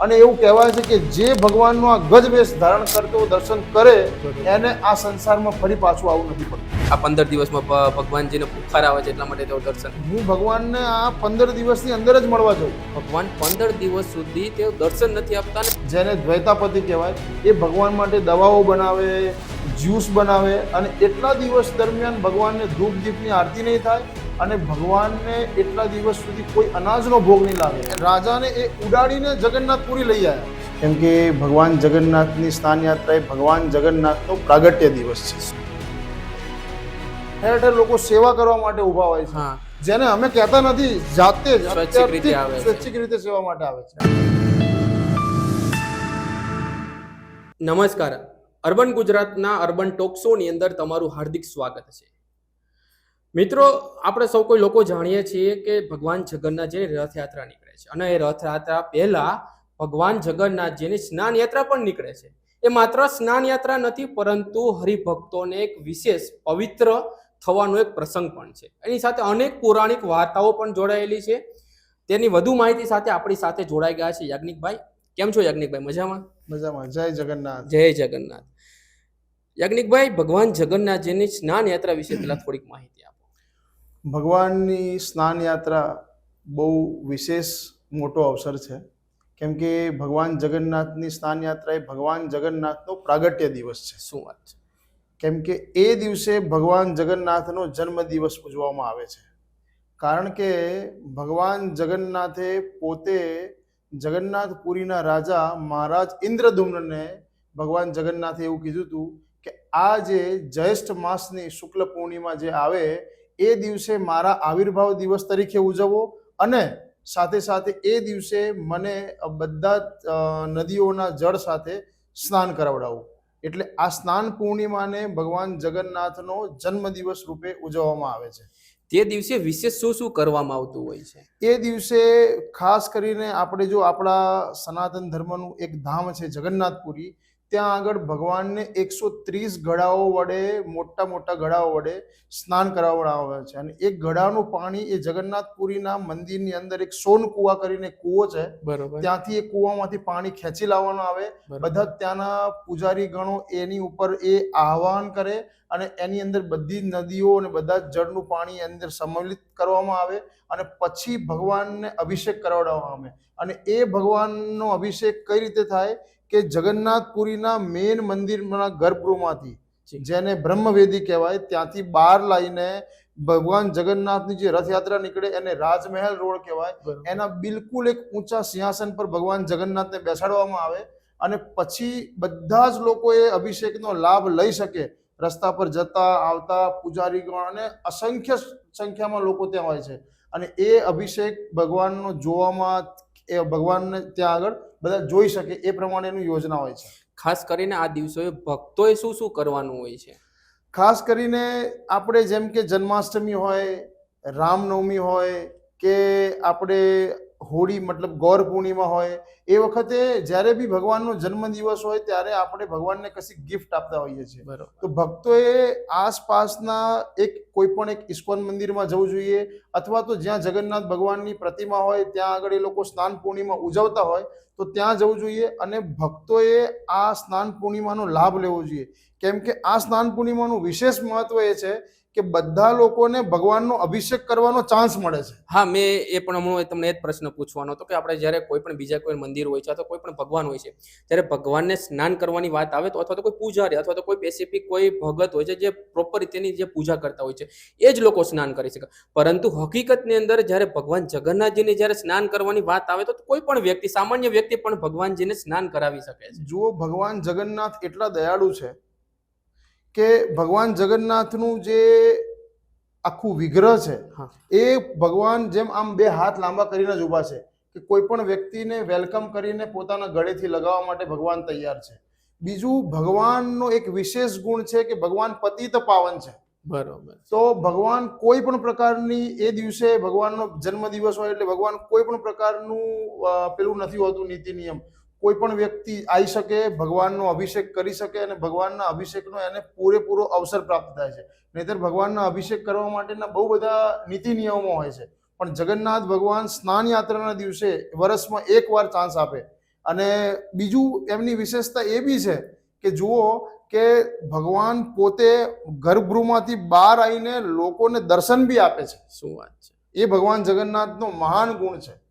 અને એવું કહેવાય છે કે જે ભગવાનનો આ ગજવેશ ધારણ કરતો દર્શન કરે એને આ સંસારમાં ફરી પાછું આવું નથી પડતું. આ પંદર દિવસમાં ભગવાનજીને બુખાર આવે છે એટલા માટે તેઓ દર્શન હું ભગવાનને આ પંદર દિવસની અંદર જ મળવા જાઉં. ભગવાન પંદર દિવસ સુધી તેઓ દર્શન નથી આપતા જેને દ્વૈતાપતિ કહેવાય એ ભગવાન માટે દવાઓ બનાવે જ્યુસ બનાવે અને એટલા દિવસ દરમિયાન ભગવાનને ધૂપ દીપની આરતી નહીં થાય અને ભગવાનને એટલા દિવસ સુધી કોઈ અનાજનો ભોગ નહીં લાગે. રાજાને એ ઉડાડીને જગન્નાથપુરી લઈ આવ્યા. કેમ કે ભગવાન જગન્નાથની સ્થાન યાત્રા એ ભગવાન જગન્નાથનો પ્રાગટ્ય દિવસ છે. ઠેર ઠેર લોકો સેવા કરવા માટે ઊભા હોય છે. જેને અમે કહેતા નથી જાતે જ. સ્વૈચ્છિક રીતે સેવા માટે આવે છે. નમસ્કાર. અર્બન ગુજરાતના અર્બન ટોક્સોની અંદર તમારું હાર્દિક સ્વાગત છે. મિત્રો, આપણે સૌ કોઈ લોકો જાણીએ છીએ કે ભગવાન જગન્નાથજીની રથયાત્રા નીકળે છે અને એ રથયાત્રા પહેલા ભગવાન જગન્નાથજીની સ્નાન યાત્રા પણ નીકળે છે. એ માત્ર સ્નાન યાત્રા નથી, પરંતુ હરિભક્તોને એક વિશેષ પવિત્ર થવાનો એક પ્રસંગ પણ છે. એની સાથે અનેક પૌરાણિક વાર્તાઓ પણ જોડાયેલી છે. તેની વધુ માહિતી સાથે આપણી સાથે જોડાઈ ગયા છે યાજ્ઞિકભાઈ. કેમ છો યાજ્ઞિકભાઈ? મજામાં? મજામાં. જય જગન્નાથ. જય જગન્નાથ. યાજ્ઞિકભાઈ ભગવાન જગન્નાથજીની સ્નાન યાત્રા વિશે પેલા થોડીક માહિતી આપો. ભગવાનની સ્નાન યાત્રા બહુ વિશેષ મોટો અવસર છે. કેમ કે ભગવાન જગન્નાથની સ્નાન યાત્રા એ ભગવાન જગન્નાથનો પ્રાગટ્ય દિવસ છે. શું વાત છે? કેમ કે એ દિવસે ભગવાન જગન્નાથનો જન્મદિવસ ઉજવવામાં આવે છે. કારણ કે ભગવાન જગન્નાથે પોતે જગન્નાથપુરીના રાજા મહારાજ ઇન્દ્રદુમ્નને ભગવાન જગન્નાથે એવું કીધું હતું કે આ જે જ્યેષ્ઠ માસની શુક્લ પૂર્ણિમા જે આવે, એ દિવસે મારા આવિર્ભાવ દિવસ તરીકે ઉજવો અને સાથે સાથે એ દિવસે મને બધા નદીઓના જળ સાથે સ્નાન કરાવડાવું. એટલે આ સ્નાન પૂર્ણિમાને ભગવાન જગન્નાથનો જન્મદિવસ રૂપે ઉજવવામાં આવે છે. તે દિવસે વિશેષ શું શું કરવામાં આવતું હોય છે? એ દિવસે ખાસ કરીને આપણે જો આપણા સનાતન ધર્મનું એક ધામ છે જગન્નાથપુરી ત્યાં આગળ ભગવાનને એકસો ત્રીસ ઘડાઓ વડે મોટા મોટા ઘડાઓ વડે સ્નાન કરાવવામાં આવે છે. અને એક ઘડાનું પાણી એ જગન્નાથપુરીના મંદિરની અંદર એક સોન કુવા કરીને કૂવો છે. ત્યાંથી એ કૂવામાંથી પાણી ખેંચી લાવવાનું આવે. બધા ત્યાંના પૂજારી ગણો એની ઉપર એ આહવાન કરે અને એની અંદર બધી નદીઓ અને બધા જળનું પાણી અંદર સંમિલિત કરવામાં આવે અને પછી ભગવાનને અભિષેક કરાવડાવવામાં આવે. અને એ ભગવાનનો અભિષેક કઈ રીતે થાય? કે જગન્નાથપુરીના મેન મંદિરના ગર્ભગૃહમાંથી જેને બ્રહ્મવેદી કહેવાય ત્યાંથી બહાર લાવીને ભગવાન જગન્નાથની જે રથયાત્રા નીકળે એને રાજમહેલ રોડ કહેવાય. એના બિલકુલ એક ઊંચા સિંહાસન પર ભગવાન જગન્નાથને બેસાડવામાં આવે અને પછી બધા જ લોકો એ અભિષેકનો લાભ લઈ શકે. રસ્તા પર જતા આવતા પૂજારીગણ અને અસંખ્ય સંખ્યામાં લોકો ત્યાં હોય છે. અને એ અભિષેક ભગવાનનો જોવામાં એ ભગવાનને ત્યાં આગળ બધા જોઈ શકે એ પ્રમાણેની યોજના હોય છે. ખાસ કરીને આ દિવસોએ ભક્તોએ શું શું કરવાનું હોય છે? ખાસ કરીને આપણે જેમ કે જન્માષ્ટમી હોય રામનવમી હોય કે આપણે હોળી મતલબ ગૌર પૂર્ણિમા હોય એ વખતે જ્યારે બી ભગવાનનો જન્મદિવસ હોય ત્યારે આપણે ભગવાનને કશી ગિફ્ટ આપતા હોઈએ છીએ. તો ભક્તોએ આસપાસના એક કોઈ પણ એક ઇસ્કોન મંદિરમાં જવું જોઈએ અથવા તો જ્યાં જગન્નાથ ભગવાનની પ્રતિમા હોય ત્યાં આગળ એ લોકો સ્નાન પૂર્ણિમા ઉજવતા હોય તો ત્યાં જવું જોઈએ અને ભક્તોએ આ સ્નાન પૂર્ણિમાનો લાભ લેવો જોઈએ. કેમ કે આ સ્નાન પૂર્ણિમાનું વિશેષ મહત્વ એ છે કે બધા લોકોને ભગવાનનો અભિષેક કરવાનો ચાન્સ મળે છે. હા મેં એ પણ હમણાં તમને એ જ પ્રશ્ન પૂછવાનો હતો કે આપણે જ્યારે કોઈ પણ બીજા કોઈ મંદિર હોય છે અથવા કોઈ પણ ભગવાન હોય છે ત્યારે ભગવાનને સ્નાન કરવાની વાત આવે તો અથવા તો કોઈ પૂજારી અથવા તો કોઈ સ્પેસિફિક કોઈ ભગત હોય છે જે પ્રોપર રીતેની જે પૂજા કરતા હોય છે એ જ લોકો સ્નાન કરી શકે. પરંતુ હકીકતની અંદર જ્યારે ભગવાન જગન્નાથજીને જ્યારે સ્નાન કરવાની વાત આવે તો કોઈ પણ વ્યક્તિ સામાન્ય વ્યક્તિ પણ ભગવાનજીને સ્નાન કરાવી શકે છે. જુઓ ભગવાન જગન્નાથ એટલા દયાળુ છે કે ભગવાન જગન્નાથનું જે આખું વિગ્રહ છે. એ ભગવાન જેમ આમ બે હાથ લાંબા કરીને જ ઊભા છે કે કોઈ પણ વ્યક્તિને વેલકમ કરીને પોતાના ગળેથી લગાવવા માટે ભગવાન તૈયાર છે. બીજું ભગવાનનો એક વિશેષ ગુણ છે કે ભગવાન પતિત પાવન છે. બરોબર. તો ભગવાન કોઈ પણ પ્રકારની એ દિવસે ભગવાનનો જન્મદિવસ હોય એટલે ભગવાન કોઈ પણ પ્રકારનું પેલું નથી હોતું નીતિ નિયમ. કોઈ પણ વ્યક્તિ આવી શકે ભગવાનનો અભિષેક કરી શકે અને ભગવાનના અભિષેકનો એને પૂરેપૂરો અવસર પ્રાપ્ત થાય છે. નહીતર ભગવાનના અભિષેક કરવા માટેના બહુ બધા નીતિ નિયમો હોય છે. પણ જગન્નાથ ભગવાન સ્નાન યાત્રાના દિવસે વર્ષમાં એક વાર ચાન્સ આપે. અને બીજું એમની વિશેષતા એ બી છે કે જુઓ કે ભગવાન પોતે ગર્ભગૃહમાંથી બહાર આવીને લોકોને દર્શન બી આપે છે. શું વાત છે. એ ભગવાન જગન્નાથનો મહાન ગુણ છે.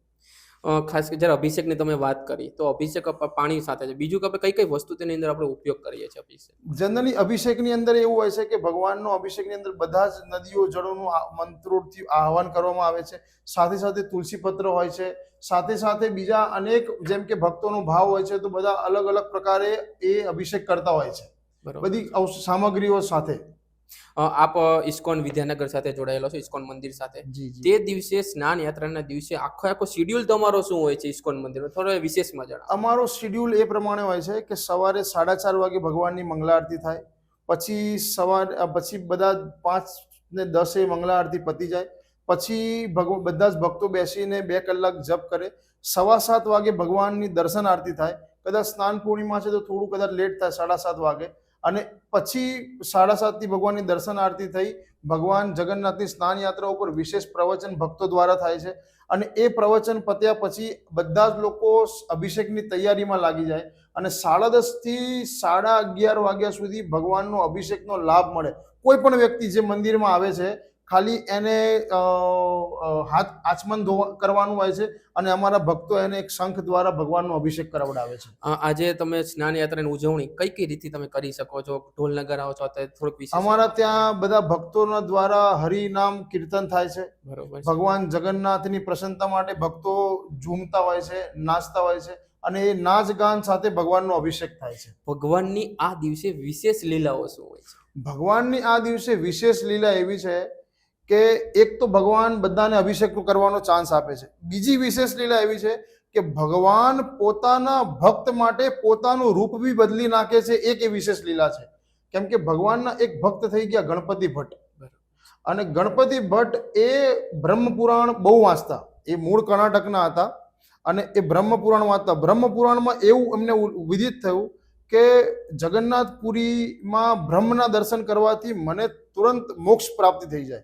ખાસ કે જ્યારે અભિષેકની તમે વાત કરી તો અભિષેક પાણી સાથે છે. બીજું કે આપણે કઈ કઈ વસ્તુ તેની અંદર આપણે ઉપયોગ કરીએ છીએ અભિષેક? જનરલી અભિષેકની અંદર એવું હોય છે કે ભગવાનનો અભિષેકની અંદર બધા જ નદીઓ જળોનું મંત્રોથી આહવાન કરવામાં આવે છે. સાથે સાથે તુલસી પત્ર હોય છે. સાથે સાથે બીજા અનેક જેમ કે ભક્તોનો ભાવ હોય છે તો બધા અલગ અલગ પ્રકારે એ અભિષેક કરતા હોય છે. બધી સામગ્રીઓ સાથે. આપ ઇસ્કોન વિદ્યાનગર સાથે જોડાયેલો છો ઇસ્કોન મંદિર સાથે. તે દિવસે સ્નાન યાત્રાના દિવસે આખો આખો શિડ્યુલ તમારો શું હોય છે ઇસ્કોન મંદિરનો થોડો વિશેષમાં જણાવો. અમારો શિડ્યુલ એ પ્રમાણે હોય છે કે સવારે સાડા ચાર વાગે ભગવાનની મંગલા આરતી થાય પછી સવાર પછી બધા પાંચ ને દસે મંગલા આરતી પતી જાય પછી બધા જ ભક્તો બેસીને બે કલાક જપ કરે સવા સાત વાગે ભગવાનની દર્શન આરતી થાય. કદાચ સ્નાન પૂર્ણિમા છે તો થોડું કદાચ લેટ થાય સાડા સાત વાગે. અને પછી સાડા સાતથી ભગવાનની દર્શન આરતી થઈ. ભગવાન જગન્નાથની સ્નાન યાત્રા ઉપર વિશેષ પ્રવચન ભક્તો દ્વારા થાય છે. અને એ પ્રવચન પત્યા પછી બધા જ લોકો અભિષેકની તૈયારીમાં લાગી જાય. અને સાડા દસથી સાડા અગિયાર વાગ્યા સુધી ભગવાનનો અભિષેકનો લાભ મળે. કોઈ પણ વ્યક્તિ જે મંદિરમાં આવે છે ખાલી એને હાથ આચમન ધોવા કરવાનું હોય છે અને અમારા ભક્તો એને એક શંખ દ્વારા ભગવાનનો અભિષેક કરાવડાવે છે. આજે તમે સ્નાન યાત્રાની ઉજવણી કઈ કઈ રીતે તમે કરી શકો છો? ઢોલ નગારાઓ છો થોડુંક અમારા ત્યાં બધા ભક્તોના દ્વારા હરિનામ કીર્તન થાય છે. બરોબર ભગવાન જગન્નાથની પ્રસન્નતા માટે ભક્તો ઝૂમતા હોય છે નાચતા હોય છે અને એ નાચ ગાન સાથે ભગવાનનો અભિષેક થાય છે. ભગવાનની આ દિવસે વિશેષ લીલાઓ શું હોય છે? ભગવાનની આ દિવસે વિશેષ લીલા એવી છે કે એક તો ભગવાન બધાને અભિષેક કરવાનો ચાન્સ આપે છે. બીજી વિશેષ લીલા એવી છે કે ભગવાન પોતાના ભક્ત માટે પોતાનું રૂપ બી બદલી નાખે છે. એક એ વિશેષ લીલા છે. કેમ કે ભગવાનના એક ભક્ત થઈ ગયા ગણપતિ ભટ્ટ. અને ગણપતિ ભટ્ટ એ બ્રહ્મપુરાણ બહુ વાંચતા. એ મૂળ કર્ણાટકના હતા. અને એ બ્રહ્મપુરાણ વાંચતા. બ્રહ્મપુરાણમાં એવું એમને વિદિત થયું કે જગન્નાથપુરીમાં બ્રહ્મના દર્શન કરવાથી મને તુરંત મોક્ષ પ્રાપ્તિ થઈ જાય.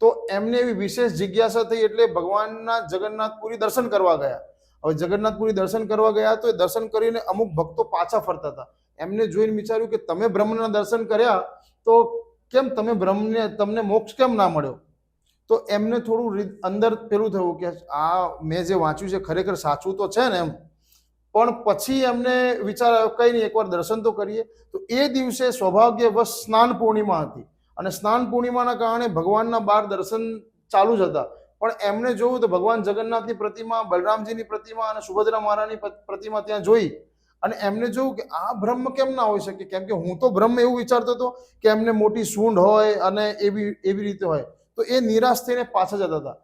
તો એમને એવી વિશેષ જિજ્ઞાસા થઈ એટલે ભગવાનના જગન્નાથપુરી દર્શન કરવા ગયા. હવે જગન્નાથપુરી દર્શન કરવા ગયા તો એ દર્શન કરીને અમુક ભક્તો પાછા ફરતા હતા. એમને જોઈને વિચાર્યું કે તમે બ્રહ્મના દર્શન કર્યા તો કેમ તમે બ્રહ્મને, તમને મોક્ષ કેમ ના મળ્યો? તો એમને થોડું અંદર પેલું થયું કે આ મેં જે વાંચ્યું છે ખરેખર સાચું તો છે ને એમ. પણ પછી એમને વિચાર આવ્યો, કઈ નહીં, એકવાર દર્શન તો કરીએ. તો એ દિવસે સૌભાગ્યવશ સ્નાન પૂર્ણિમા હતી. અને સ્નાન પૂર્ણિમાના કારણે ભગવાનના બાર દર્શન ચાલુ જ હતા. પણ એમને જોયું તો ભગવાન જગન્નાથની પ્રતિમા બલરામજીની પ્રતિમા અને સુભદ્રા મહારાની પ્રતિમા ત્યાં જોઈ. અને એમને જોયું કે આ બ્રહ્મ કેમ ના હોઈ શકે? કેમ કે હું તો બ્રહ્મ એવું વિચારતો હતો કે એમને મોટી સૂંઢ હોય અને એવી એવી રીતે હોય. તો એ નિરાશ થઈને પાછા જતા હતા.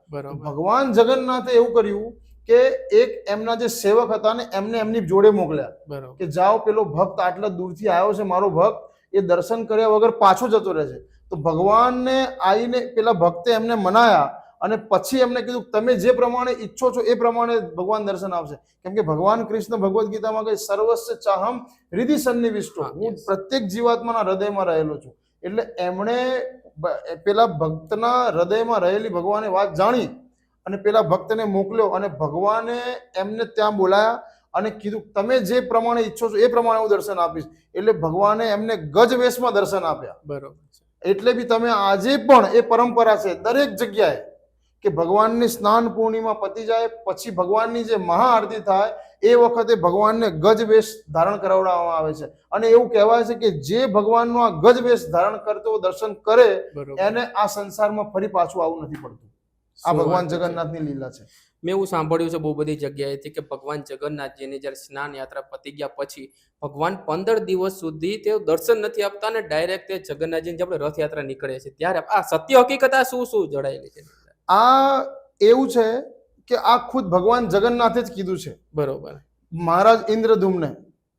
ભગવાન જગન્નાથે એવું કર્યું કે એક એમના જે સેવક હતા ને એમને એમની જોડે મોકલ્યા. કે જાઓ પેલો ભક્ત આટલા દૂરથી આવ્યો છે મારો ભક્ત. એ દર્શન કર્યા વગર પાછો જતો રહે છે. તો ભગવાનને આવીને પેલા ભક્તે એમને મનાયા અને પછી એમને કીધું તમે જે પ્રમાણે ઈચ્છો છો એ પ્રમાણે ભગવાન દર્શન આવશે કેમ કે ભગવાન કૃષ્ણ ભગવદ્ ગીતામાં કહે સર્વસ્વ ચાહમ હૃદય સન્નિવિષ્ટો. હું પ્રત્યેક જીવાત્માના હૃદયમાં રહેલો છું. એટલે એમણે પેલા ભક્તના હૃદયમાં રહેલી ભગવાને વાત જાણી અને પેલા ભક્તને મોકલ્યો અને ભગવાને એમને ત્યાં બોલાયા અને કીધું તમે જે પ્રમાણે ઈચ્છો છો એ પ્રમાણે હું દર્શન આપીશ. એટલે ભગવાને એમને ગજ વેશમાં દર્શન આપ્યા. બરોબર એટલે બી તમે આજે પણ એ પરંપરા છે દરેક જગ્યાએ કે ભગવાનની સ્નાન પૂર્ણિમા પતી જાય પછી ભગવાનની જે મહાઆરતી થાય એ વખતે ભગવાનને ગજ વેશ ધારણ કરાવડાવવામાં આવે છે. અને એવું કહેવાય છે કે જે ભગવાનનો આ ગજ વેશ ધારણ કરતો દર્શન કરે એને આ સંસારમાં ફરી પાછું આવું નથી પડતું. આ ભગવાન. જગન્નાથની લીલા છે. મેં એવું સાંભળ્યું છે બહુ બધી જગ્યાએથી કે ભગવાન જગન્નાથજીની જ્યારે સ્નાન યાત્રા પતી ગયા પછી ભગવાન પંદર દિવસ સુધી તેઓ દર્શન નથી આપતા અને ડાયરેક્ટ તે જગન્નાથજીની જે આપણે રથયાત્રા નીકળે છે ત્યારે આ સત્ય હકીકત આ શું શું જડાયેલી છે? આ એવું છે કે આ ખુદ ભગવાન જગન્નાથે જ કીધું છે. બરોબર. મહારાજ ઇન્દ્રધૂમને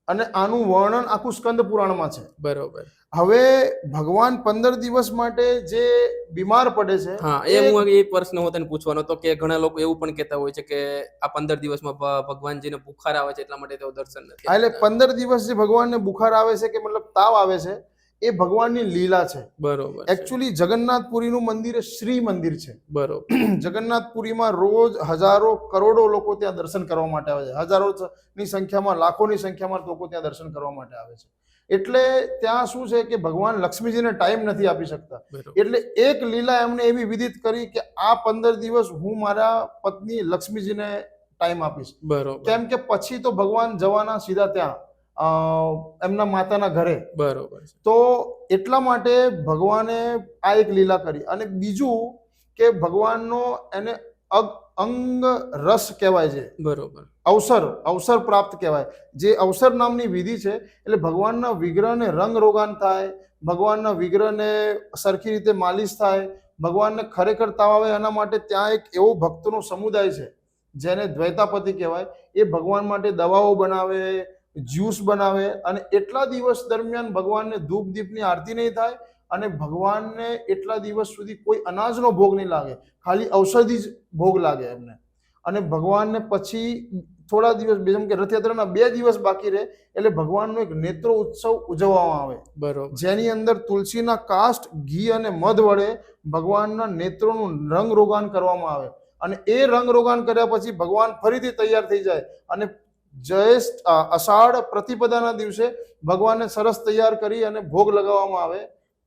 અને આનું વર્ણન આખું સ્કંદ પુરાણમાં છે. બરોબર. હવે ભગવાન પંદર દિવસ માટે જે બીમાર પડે છે હા એ હું એ પ્રશ્ન હું તને પૂછવાનો તો કે ઘણા લોકો એવું પણ કહેતા હોય છે કે આ પંદર દિવસમાં ભગવાનજીને બુખાર આવે છે એટલા માટે તેઓ દર્શન નથી એટલે પંદર દિવસ જે ભગવાનને બુખાર આવે છે કે મતલબ તાવ આવે છે એ ભગવાનની લીલા છે. બરોબર. એકચ્યુઅલી જગન્નાથપુરીનું મંદિર શ્રી મંદિર છે. બરોબર. જગન્નાથપુરીમાં રોજ હજારો કરોડો લોકો ત્યાં દર્શન કરવા માટે આવે છે. હજારો ની સંખ્યામાં લાખોની સંખ્યામાં લોકો ત્યાં દર્શન કરવા માટે આવે છે. એટલે ત્યાં શું છે કે ભગવાન લક્ષ્મીજીને ટાઈમ નથી આપી શકતા. એટલે એક લીલા એમને એવી વિદિત કરી કે આ પંદર દિવસ હું મારા પત્ની લક્ષ્મીજીને ટાઈમ આપીશ. બરોબર. કેમ કે પછી તો ભગવાન જવાના સીધા ત્યાં. એમના માતાના ઘરે. બરોબર તો એટલા માટે ભગવાને આ એક લીલા કરી. અને બીજું કે ભગવાનનો એને અગ રસ કહેવાય છે. બરોબર. અવસર અવસર પ્રાપ્ત કહેવાય. જે અવસર નામની વિધિ છે એટલે ભગવાનના વિગ્રહને રંગ રોગાન થાય ભગવાનના વિગ્રહને સરખી રીતે માલિશ થાય ભગવાનને ખરેખર તાવ આવે એના માટે ત્યાં એક એવો ભક્તનો સમુદાય છે જેને દ્વૈતાપતિ કહેવાય. એ ભગવાન માટે દવાઓ બનાવે જ્યુસ બનાવે અને એટલા દિવસ દરમિયાન ભગવાનને ધૂપ દીપની આરતી નહીં થાય અને ભગવાનને એટલા દિવસ સુધી કોઈ અનાજનો ભોગ નહીં લાગે ખાલી ઔષધિ જ ભોગ લાગે એમને. અને ભગવાનને પછી થોડા દિવસ જેમ કે રથયાત્રાના બે દિવસ બાકી રહે એટલે ભગવાનનો એક નેત્રો ઉત્સવ ઉજવવામાં આવે. બરોબર. જેની અંદર તુલસીના કાસ્ટ ઘી અને મધ વડે ભગવાનના નેત્રોનું રંગ રોગાન કરવામાં આવે. અને એ રંગ રોગાન કર્યા પછી ભગવાન ફરીથી તૈયાર થઈ જાય અને જયેષ્ઠ અષાઢ પ્રતિપદાના દિવસે ભગવાનને સરસ તૈયાર કરી અને ભોગ લગાવવામાં આવે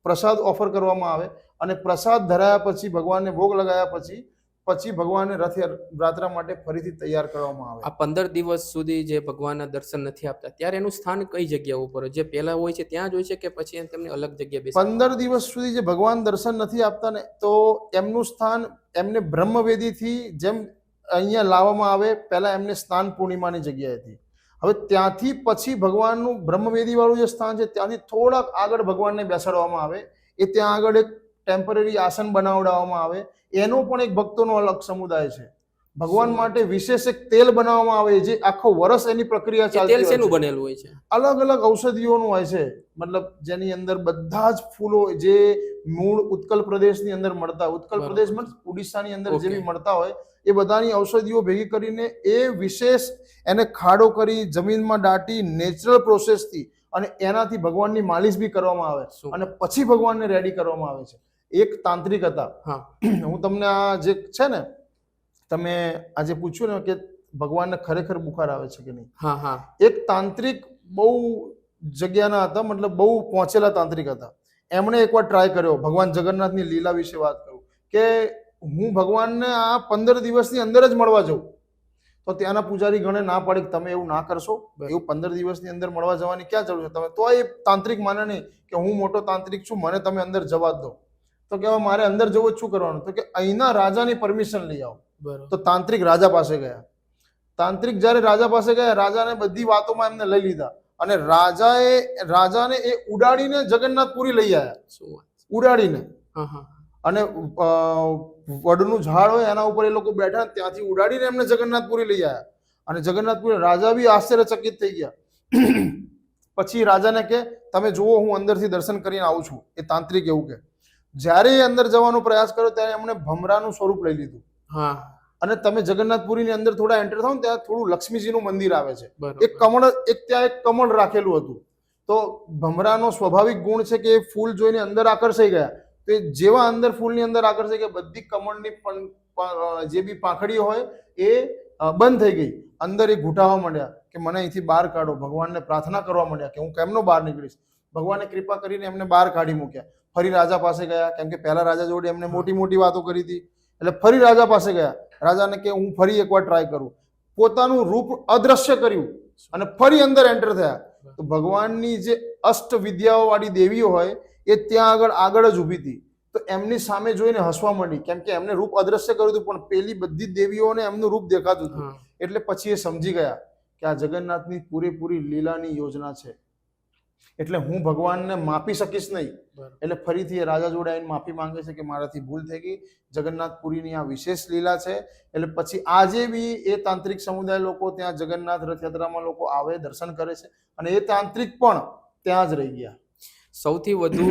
પ્રસાદ ઓફર કરવામાં આવે અને પ્રસાદ ધરાયા પછી ભગવાનને ભોગ લગાવ્યા પછી પછી ભગવાનને રથયાત્રા માટે ફરીથી તૈયાર કરવામાં આવે આ પંદર દિવસ સુધી જે ભગવાનના દર્શન નથી આપતા ત્યારે એનું સ્થાન કઈ જગ્યા ઉપર હોય? જે પહેલા હોય છે ત્યાં જ હોય છે કે પછી તેમને અલગ જગ્યા બેસા પંદર દિવસ સુધી જે ભગવાન દર્શન નથી આપતા ને તો એમનું સ્થાન એમને બ્રહ્મવેદીથી જેમ અહીંયા લાવવામાં આવે પહેલા એમને સ્નાન પૂર્ણિમાની જગ્યાએ હવે ત્યાંથી પછી ભગવાનનું બ્રહ્મવેદી વાળું જે સ્થાન છે ત્યાંથી થોડાક આગળ ભગવાનને બેસાડવામાં આવે. એ ત્યાં આગળ એક ટેમ્પરરી આસન બનાવડાવવામાં આવે. એનો પણ એક ભક્તોનો અલગ સમુદાય છે. ભગવાન માટે વિશેષ એક તેલ બનાવવામાં આવે જે આખો વર્ષ એની પ્રક્રિયા ચાલતી તેલ શેનું. બનેલું હોય છે? અલગ અલગ ઔષધિઓનું હોય છે. મતલબ જેની અંદર બધા જ ફૂલો જે મૂળ ઉત્કલ પ્રદેશની અંદર મળતા ઉત્કલ પ્રદેશમાં ઉડીસાની અંદર જે બી મળતા હોય એ બધાની ઔષધિઓ ભેગી કરીને એ વિશેષ એને ખાડો કરી જમીનમાં દાટી નેચરલ પ્રોસેસથી અને એનાથી ભગવાનની માલિશ બી કરવામાં આવે? અને પછી ભગવાનને રેડી કરવામાં આવે છે. એક તાંત્રિક હતા. હા. હું તમને આ જે છે ને તમે આજે પૂછ્યું ને કે ભગવાનને ખરેખર બુખાર આવે છે કે નહીં? હા હા. એક તાંત્રિક બહુ જગ્યાના હતા મતલબ બહુ પહોંચેલા તાંત્રિક હતા. એમણે એકવાર ટ્રાય કર્યો ભગવાન જગન્નાથની લીલા વિશે વાત કરું કે હું ભગવાનને આ પંદર દિવસની અંદર જ મળવા જાઉં. તો ત્યાંના પૂજારી ગણે ના પાડી તમે એવું ના કરશો. એવું પંદર દિવસની અંદર મળવા જવાની ક્યાં જરૂર છે? તમે તો એ તાંત્રિક માને નહીં કે હું મોટો તાંત્રિક છું મને તમે અંદર જવા દો. તો કે મારે અંદર જવું શું કરવાનું? તો કે અહીંના રાજાની પરમિશન લઈ આવો. તો તાંત્રિક રાજા પાસે ગયા. તાંત્રિક જ્યારે રાજા પાસે ગયા રાજાને બધી વાતોમાં એમને લઈ લીધા. અને રાજાએ રાજાને એ ઉડાડીને જગન્નાથપુરી લઈ આવ્યા? ઉડાડીને. હા હા. અને વડનું ઝાડ હોય એના ઉપર એ લોકો બેઠા ત્યાંથી ઉડાડીને એમને જગન્નાથપુરી લઈ આવ્યા અને જગન્નાથપુરી રાજા બી આશ્ચર્યચકિત થઈ ગયા. પછી રાજાને કે તમે જુઓ હું અંદરથી દર્શન કરીને આવું છું. એ તાંત્રિક એવું કે. જ્યારે એ અંદર જવાનો પ્રયાસ કર્યો ત્યારે એમણે ભમરાનું સ્વરૂપ લઈ લીધું. હા. અને તમે જગન્નાથપુરીની અંદર થોડા એન્ટર થાવ ને ત્યાં થોડું લક્ષ્મીજીનું મંદિર આવે છે. એક કમળ એક ત્યાં એક કમળ રાખેલું હતું. તો ભમરાનો સ્વાભાવિક ગુણ છે કે એ ફૂલ જોઈને અંદર આકર્ષાઈ ગયા. તો જેવા અંદર ફૂલની અંદર આગળ છે કે બધી કમળની પણ જે બી પાંખડીઓ હોય એ બંધ થઈ ગઈ. અંદર એ ઘૂંટાવા માંડ્યા કે મને અહીંથી બહાર કાઢો. ભગવાનને પ્રાર્થના કરવા માંડ્યા કે હું કેમનો બહાર નીકળીશ? ભગવાને કૃપા કરીને એમને બહાર કાઢી મૂક્યા. ફરી રાજા પાસે ગયા કેમ કે પહેલા રાજા જોડે એમને મોટી મોટી વાતો કરી હતી. એટલે ફરી રાજા પાસે ગયા. રાજાને કે હું ફરી એકવાર ટ્રાય કરું. પોતાનું રૂપ અદ્રશ્ય કર્યું અને ફરી અંદર એન્ટર થયા. તો ભગવાનની જે અષ્ટ વિદ્યાઓ વાળી દેવીઓ હોય એ ત્યાં આગળ આગળ જ ઊભી હતી. તો એમની સામે જોઈને હસવા માંડી. કેમ કે એમને રૂપ અદ્રશ્ય કર્યું હતું પણ પેલી બધી દેવીઓને એમનું રૂપ દેખાતું હતું. એટલે પછી એ સમજી ગયા કે આ જગન્નાથની પૂરેપૂરી લીલાની યોજના છે. એટલે હું ભગવાનને માપી શકીશ નહીં. એટલે ફરીથી એ રાજા જોડે આવીને માફી માંગે છે કે મારાથી ભૂલ થઈ ગઈ. જગન્નાથપુરીની આ વિશેષ લીલા છે. એટલે પછી આજે બી એ તાંત્રિક સમુદાય લોકો ત્યાં જગન્નાથ રથયાત્રામાં લોકો આવે દર્શન કરે છે. અને એ તાંત્રિક પણ ત્યાં જ રહી ગયા. સૌથી વધુ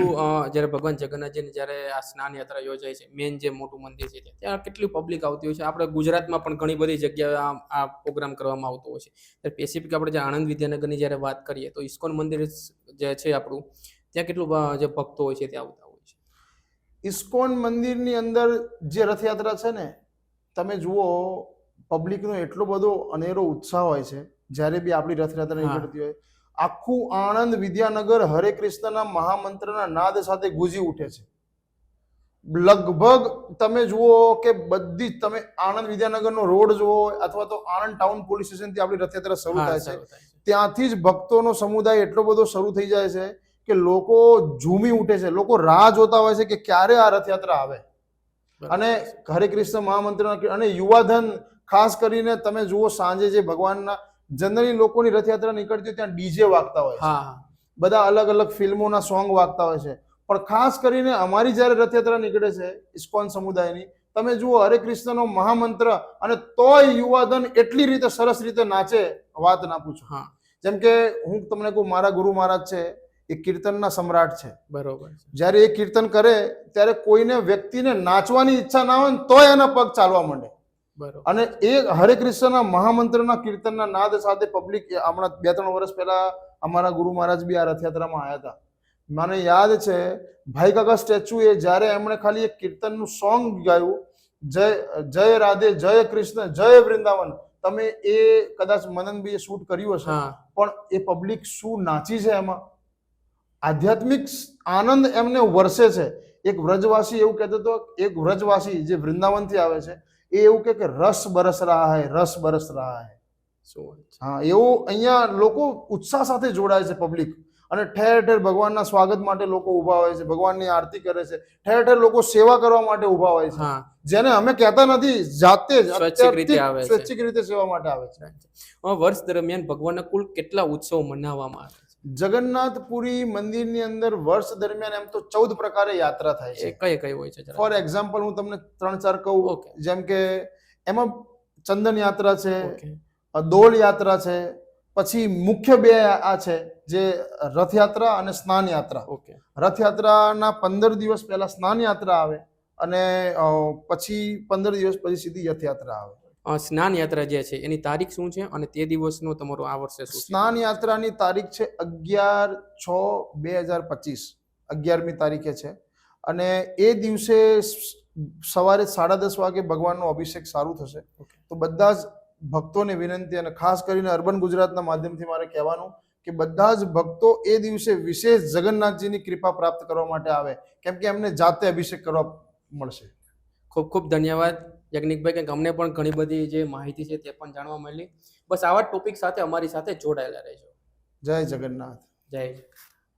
જ્યારે ભગવાન જગન્નાથજીની જ્યારે આ સ્નાન યાત્રા યોજાય છે મેન જે મોટું મંદિર છે ત્યાં- ત્યાં કેટલી પબ્લિક આવતી હોય છે? આપણે ગુજરાતમાં પણ ઘણી બધી જગ્યાએ આ પ્રોગ્રામ કરવામાં આવતો હોય છે. ત્યારે સ્પેસિફિક આપણે જે આણંદ વિદ્યાનગરની જ્યારે વાત કરીએ તો ઇસ્કોન મંદિર જે છે આપણું ત્યાં કેટલું જે ભક્તો હોય છે તે આવતા હોય છે. ઇસ્કોન મંદિરની અંદર જે રથયાત્રા છે ને તમે જુઓ પબ્લિકનો એટલો બધો અનેરો ઉત્સાહ હોય છે જ્યારે બી આપણી રથયાત્રા. નીકળતી હોય આખું આણંદ વિદ્યાનગર હરે કૃષ્ણના મહામંત્રના નાદ સાથે ગુંજી ઉઠે છે. લગભગ તમે જુઓ કે બધી જ તમે આણંદ વિદ્યાનગરનો રોડ જુઓ અથવા તો આણંદ ટાઉન પોલીસ સ્ટેશનથી આપણી રથયાત્રા શરૂ થાય છે. સારું થાય છે. ત્યાંથી જ ભક્તોનો સમુદાય એટલો બધો શરૂ થઈ જાય છે કે લોકો ઝૂમી ઉઠે છે લોકો રાહ જોતા હોય છે કે ક્યારે આ રથયાત્રા આવે. અને હરે કૃષ્ણ મહામંત્રના અને યુવાધન ખાસ કરીને તમે જુઓ સાંજે જે ભગવાનના જનરલી લોકોની રથયાત્રા નીકળતી હોય ત્યાં ડીજે વાગતા હોય છે. બધા અલગ અલગ ફિલ્મોના સોંગ વાગતા હોય છે. પણ ખાસ કરીને અમારી જ્યારે રથયાત્રા નીકળે છે ઇસ્કોન સમુદાયની તમે જુઓ હરે કૃષ્ણનો મહામંત્ર અને તોય યુવાધન એટલી રીતે સરસ રીતે નાચે વાત ના પૂછો. હા. જેમ કે હું તમને કહું મારા ગુરુ મહારાજ છે એ કીર્તનના સમ્રાટ છે. બરોબર જ્યારે એ કીર્તન કરે ત્યારે કોઈને વ્યક્તિને નાચવાની ઈચ્છા ના હોય ને તોય એના પગ ચાલવા માંડે. અને એ હરે કૃષ્ણના મહામંત્રના કીર્તનના નાદ સાથે પબ્લિક હમણાં બે ત્રણ વર્ષ પહેલા અમારા ગુરુ મહારાજ બી આ રથયાત્રામાં આવ્યા હતા. મને યાદ છે ભાઈ કાકા સ્ટેચ્યુ એ જ્યારે એમણે ખાલી એક કીર્તનનું સોંગ ગાયું જય જય રાધે જય કૃષ્ણ જય વૃંદાવન તમે એ કદાચ મનનભાઈએ શૂટ કર્યું હશે પણ એ પબ્લિક શું નાચી છે એમાં? આધ્યાત્મિક આનંદ એમને વરસે છે. એક વ્રજવાસી એવું કહેતો હતો એક વ્રજવાસી જે વૃંદાવનથી આવે છે એ એવું કે રસ બરસ રહા હૈ રસ બરસ રહા હૈ. હા એવું અહીંયા લોકો ઉત્સાહ સાથે જોડાય છે પબ્લિક અને ઠેર ઠેર ભગવાનના સ્વાગત માટે લોકો ઊભા હોય છે ભગવાનની આરતી કરે છે. ઠેર ઠેર લોકો સેવા કરવા માટે ઊભા હોય છે. જેને અમે કહેતા નથી જાતે જ સ્વૈચ્છિક રીતે આવે છે. સ્વૈચ્છિક રીતે સેવા માટે આવે છે. વર્ષ દરમિયાન ભગવાનના કુલ કેટલા ઉત્સવ મનાવવામાં આવે છે? જગન્નાથપુરી મંદિરની અંદર વર્ષ દરમિયાન એમ તો ચૌદ પ્રકારે યાત્રા થાય છે. કઈ કઈ હોય છે ફોર એક્ઝામ્પલ હું તમને ત્રણ ચાર કહું. જેમ કે એમાં ચંદન યાત્રા છે. દોલ યાત્રા છે પછી મુખ્ય બે આ છે જે રથયાત્રા અને સ્નાન યાત્રા. ઓકે રથયાત્રાના પંદર દિવસ પહેલા સ્નાન યાત્રા આવે અને પછી પંદર દિવસ પછી સીધી રથયાત્રા આવે. સ્નાન યાત્રા જે છે એની તારીખ શું છે અને તે દિવસનો તમારો આ વર્ષે સ્નાન યાત્રાની તારીખ છે અગિયાર છ બે હજાર પચીસ. અગિયારમી તારીખે છે. અને એ દિવસે સવારે સાડા દસ વાગે ભગવાનનો અભિષેક સારું થશે. તો બધા જ ભક્તોને વિનંતી અને ખાસ કરીને અર્બન ગુજરાતના માધ્યમથી મારે કહેવાનું કે બધા જ ભક્તો એ દિવસે વિશેષ જગન્નાથજીની કૃપા પ્રાપ્ત કરવા માટે આવે. કેમ કે એમને જાતે અભિષેક કરવા મળશે. ખૂબ ખૂબ ધન્યવાદ. યજ્ઞિકભાઈ કે અમને પણ ઘણી બધી જે માહિતી છે તે પણ જાણવા મળી. બસ આવા ટોપિક સાથે અમારી સાથે જોડાયેલા રહેજો. જય જગન્નાથ. જય.